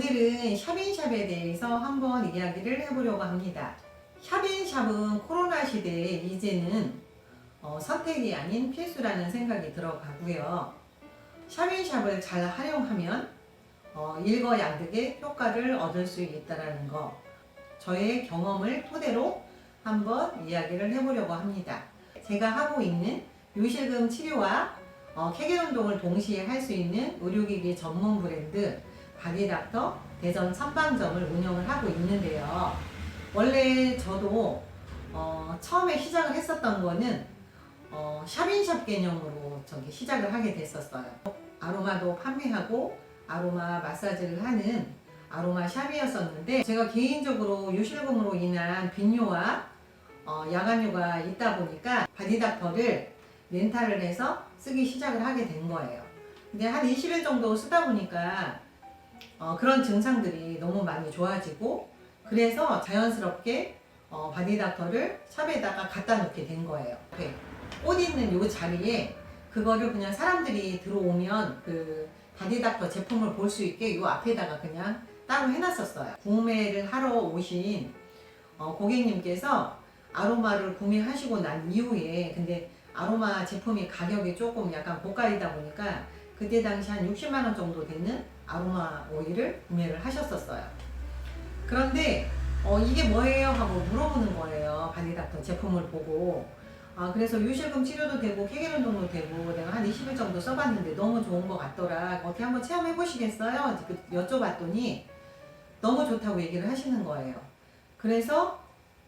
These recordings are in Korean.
오늘은 샵인샵에 대해서 한번 이야기를 해보려고 합니다. 샵인샵은 코로나 시대에 이제는 어, 선택이 아닌 필수라는 생각이 들어가고요. 샵인샵을 잘 활용하면 어, 일거양득의 효과를 얻을 수 있다는 거 저의 경험을 토대로 한번 이야기를 해보려고 합니다. 제가 하고 있는 요실금 치료와 어, 케겔 운동을 동시에 할 수 있는 의료기기 전문 브랜드 바디닥터 대전 선방점을 운영을 하고 있는데요. 원래 저도 어, 처음에 시작을 했었던 거는 어, 샵인샵 개념으로 저기 시작을 하게 됐었어요. 아로마도 판매하고 아로마 마사지를 하는 아로마 샵이었었는데 제가 개인적으로 요실금으로 인한 빈뇨와 어, 야간뇨가 있다 보니까 바디닥터를 렌탈을 해서 쓰기 시작을 하게 된 거예요. 근데 한 20일 정도 쓰다 보니까 어, 그런 증상들이 너무 많이 좋아지고 그래서 자연스럽게 어, 바디닥터를 샵에다가 갖다 놓게 된 거예요. 이렇게 옷 있는 요 자리에 그거를 그냥 사람들이 들어오면 그 바디닥터 제품을 볼 수 있게 요 앞에다가 그냥 따로 해놨었어요. 구매를 하러 오신 어, 고객님께서 아로마를 구매하시고 난 이후에 근데 아로마 제품이 가격이 조금 약간 고가이다 보니까 그때 당시 한 60만 원 정도 되는 아로마 오일을 구매를 하셨었어요. 그런데 어, 이게 뭐예요? 하고 물어보는 거예요. 바디닥터 제품을 보고. 아, 그래서 유실금 치료도 되고 케겔 운동도 되고 내가 한 20일 정도 써봤는데 너무 좋은 것 같더라. 어떻게 한번 체험해 보시겠어요? 그 여쭤봤더니 너무 좋다고 얘기를 하시는 거예요. 그래서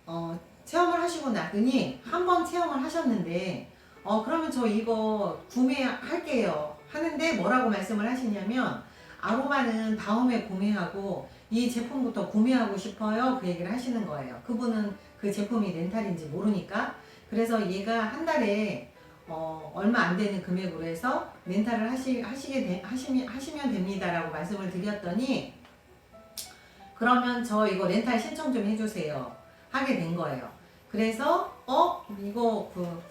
어, 체험을 하시고 나더니 한 번 체험을 하셨는데 어 그러면 저 이거 구매할게요 하는데 뭐라고 말씀을 하시냐면 아로마는 다음에 구매하고 이 제품부터 구매하고 싶어요. 그 얘기를 하시는 거예요. 그분은 그 제품이 렌탈인지 모르니까. 그래서 얘가 한 달에 어, 얼마 안 되는 금액으로 해서 렌탈을 하시, 하시게 되, 하시면, 하시면 됩니다라고 말씀을 드렸더니 그러면 저 이거 렌탈 신청 좀 해주세요. 하게 된 거예요. 그래서 어? 이거 그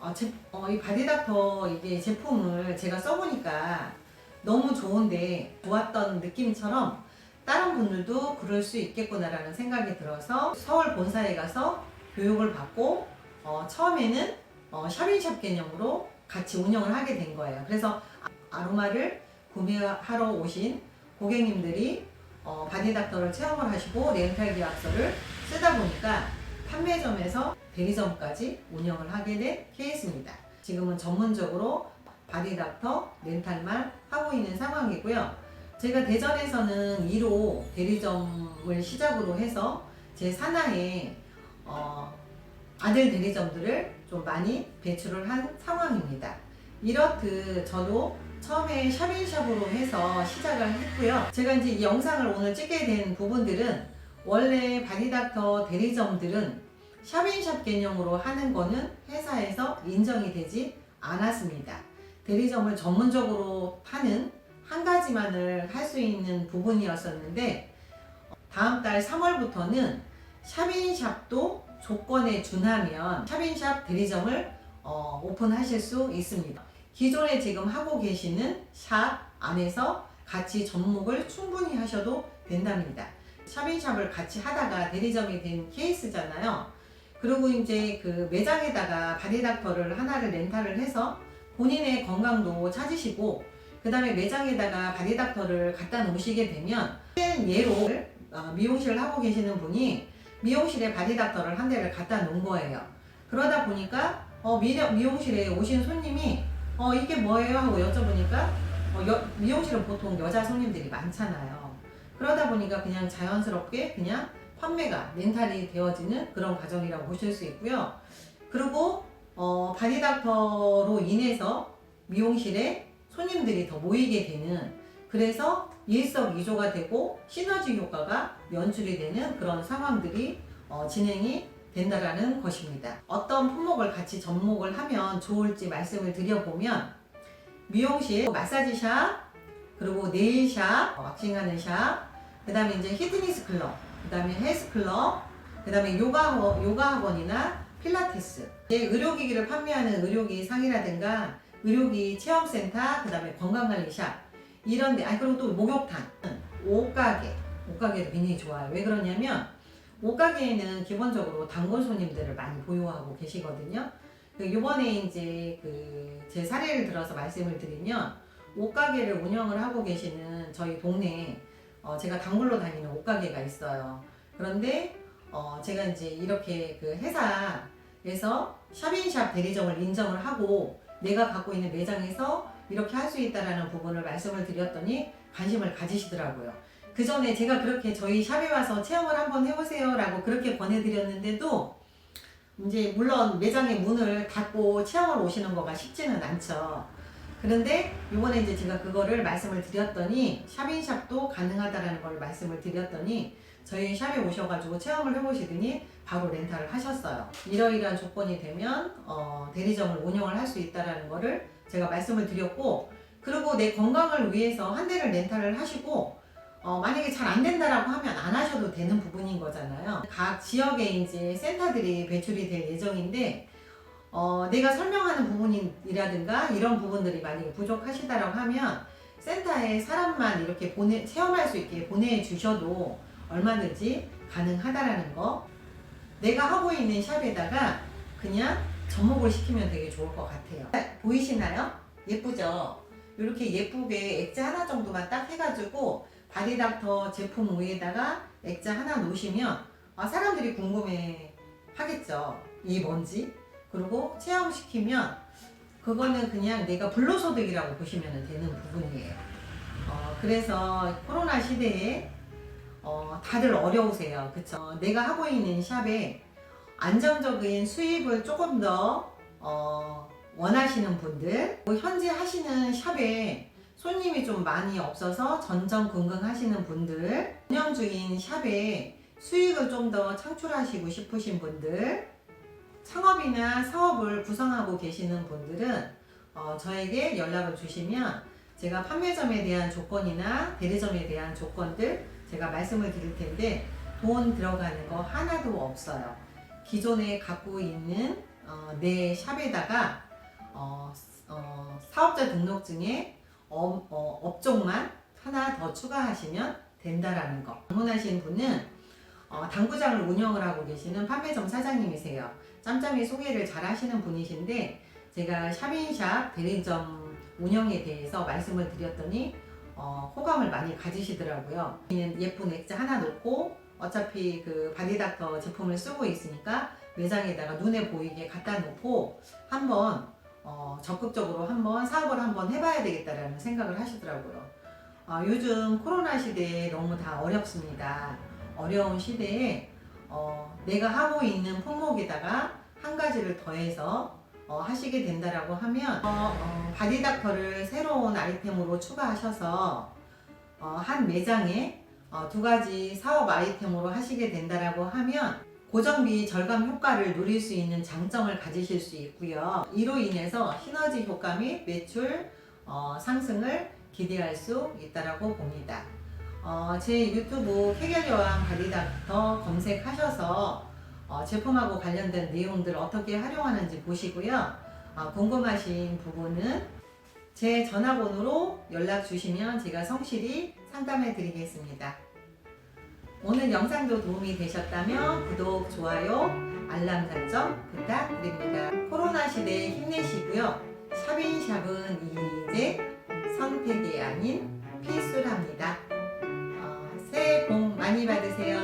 어, 제, 어, 이 바디닥터 이게 제품을 제가 써보니까 너무 좋은데 좋았던 느낌처럼 다른 분들도 그럴 수 있겠구나라는 생각이 들어서 서울 본사에 가서 교육을 받고 어, 처음에는 어, 샵인샵 개념으로 같이 운영을 하게 된 거예요. 그래서 아- 아로마를 구매하러 오신 고객님들이 어, 바디닥터를 체험을 하시고 렌탈 계약서를 쓰다 보니까 판매점에서 대리점까지 운영을 하게 된 케이스입니다. 지금은 전문적으로 바디닥터 렌탈만 하고 있는 상황이고요. 제가 대전에서는 2로 대리점을 시작으로 해서 제 산하에 어, 아들 대리점들을 좀 많이 배출을 한 상황입니다. 이렇듯 저도 처음에 샵인샵으로 해서 시작을 했고요. 제가 이제 이 영상을 오늘 찍게 된 부분들은 원래 바디닥터 대리점들은 샵인샵 개념으로 하는 거는 회사에서 인정이 되지 않았습니다. 대리점을 전문적으로 파는 한 가지만을 할 수 있는 부분이었었는데 다음 달 3월부터는 샵인샵도 조건에 준하면 샵인샵 대리점을 어, 오픈하실 수 있습니다. 기존에 지금 하고 계시는 샵 안에서 같이 접목을 충분히 하셔도 된답니다. 샵인샵을 같이 하다가 대리점이 된 케이스잖아요. 그리고 이제 그 매장에다가 바디닥터를 하나를 렌탈을 해서 본인의 건강도 찾으시고 그 다음에 매장에다가 바디닥터를 갖다 놓으시게 되면 예로 어, 미용실을 하고 계시는 분이 미용실에 바디닥터를 한 대를 갖다 놓은 거예요. 그러다 보니까 어, 미, 미용실에 오신 손님이 어, 이게 뭐예요? 하고 여쭤보니까 어, 여- 미용실은 보통 여자 손님들이 많잖아요. 그러다 보니까 그냥 자연스럽게 그냥 판매가 렌탈이 되어지는 그런 과정이라고 보실 수 있고요. 그리고 어, 바디닥터로 인해서 미용실에 손님들이 더 모이게 되는 그래서 일석이조가 되고 시너지 효과가 연출이 되는 그런 상황들이 어, 진행이 된다라는 것입니다. 어떤 품목을 같이 접목을 하면 좋을지 말씀을 드려보면 미용실, 마사지샵, 그리고 네일샵, 왁싱하는 샵, 그 다음에 이제 히트니스 클럽, 그 다음에 헬스 클럽, 그 다음에 요가, 요가 학원이나 필라테스. 의료기기를 판매하는 의료기 상이라든가 의료기 체험센터, 그 다음에 건강관리샵, 이런 데, 아, 그리고 또 목욕탕, 옷가게, 옷가게도 굉장히 좋아요. 왜 그러냐면 옷가게에는 기본적으로 단골 손님들을 많이 보유하고 계시거든요. 그 이번에 이제 그 제 사례를 들어서 말씀을 드리면 옷가게를 운영을 하고 계시는 저희 동네에 어 제가 단골로 다니는 옷가게가 있어요. 그런데 어 제가 이제 이렇게 그 회사에서 샵인샵 대리점을 인정을 하고 내가 갖고 있는 매장에서 이렇게 할 수 있다라는 부분을 말씀을 드렸더니 관심을 가지시더라고요. 그 전에 제가 그렇게 저희 샵에 와서 체험을 한번 해보세요라고 그렇게 권해드렸는데도 이제 물론 매장의 문을 닫고 체험을 오시는 거가 쉽지는 않죠. 그런데 이번에 이제 제가 그거를 말씀을 드렸더니 샵인샵도 가능하다라는 걸 말씀을 드렸더니 저희 샵에 오셔가지고 체험을 해보시더니 바로 렌탈을 하셨어요. 이러이러한 조건이 되면 어, 대리점을 운영을 할 수 있다라는 거를 제가 말씀을 드렸고 그리고 내 건강을 위해서 한 대를 렌탈을 하시고 어, 만약에 잘 안 된다라고 하면 안 하셔도 되는 부분인 거잖아요. 각 지역에 이제 센터들이 배출이 될 예정인데 어, 내가 설명하는 부분이라든가 이런 부분들이 만약에 부족하시다라고 하면 센터에 사람만 이렇게 보내 체험할 수 있게 보내주셔도 얼마든지 가능하다라는 거. 내가 하고 있는 샵에다가 그냥 접목을 시키면 되게 좋을 것 같아요. 보이시나요? 예쁘죠? 이렇게 예쁘게 액자 하나 정도만 딱 해가지고 바디닥터 제품 위에다가 액자 하나 놓으시면 아, 사람들이 궁금해 하겠죠. 이게 뭔지. 그리고 체험시키면 그거는 그냥 내가 불로소득이라고 보시면 되는 부분이에요. 어, 그래서 코로나 시대에 어, 다들 어려우세요. 그쵸? 내가 하고 있는 샵에 안정적인 수입을 조금 더 어, 원하시는 분들, 뭐 현재 하시는 샵에 손님이 좀 많이 없어서 전전긍긍 하시는 분들, 운영 중인 샵에 수익을 좀 더 창출하시고 싶으신 분들, 창업이나 사업을 구성하고 계시는 분들은 어, 저에게 연락을 주시면 제가 판매점에 대한 조건이나 대리점에 대한 조건들 제가 말씀을 드릴 텐데 돈 들어가는 거 하나도 없어요. 기존에 갖고 있는 어, 내 샵에다가 어, 어, 사업자 등록증에 업, 어, 업종만 하나 더 추가하시면 된다라는 거. 방문하신 분은 어, 당구장을 운영을 하고 계시는 판매점 사장님이세요. 짬짬이 소개를 잘 하시는 분이신데 제가 샵인샵 대리점 운영에 대해서 말씀을 드렸더니 어, 호감을 많이 가지시더라고요. 예쁜 액자 하나 놓고 어차피 그 바디닥터 제품을 쓰고 있으니까 매장에다가 눈에 보이게 갖다 놓고 한번 어, 적극적으로 한번 사업을 한번 해봐야 되겠다라는 생각을 하시더라고요. 아, 요즘 코로나 시대에 너무 다 어렵습니다. 어려운 시대에 어, 내가 하고 있는 품목에다가 한 가지를 더해서 어, 하시게 된다라고 하면 어, 어, 바디닥터를 새로운 아이템으로 추가하셔서 어, 한 매장에 어, 두 가지 사업 아이템으로 하시게 된다라고 하면 고정비 절감 효과를 누릴 수 있는 장점을 가지실 수 있고요. 이로 인해서 시너지 효과 및 매출 어, 상승을 기대할 수 있다라고 봅니다. 어, 제 유튜브 해결여왕 관리닥터 검색하셔서 어, 제품하고 관련된 내용들 어떻게 활용하는지 보시고요. 어, 궁금하신 부분은 제 전화번호로 연락 주시면 제가 성실히 상담해 드리겠습니다. 오늘 영상도 도움이 되셨다면 구독, 좋아요, 알람 설정 부탁드립니다. 코로나 시대에 힘내시고요. 샵인샵은 이제 선택이 아닌 필수랍니다. 많이 받으세요.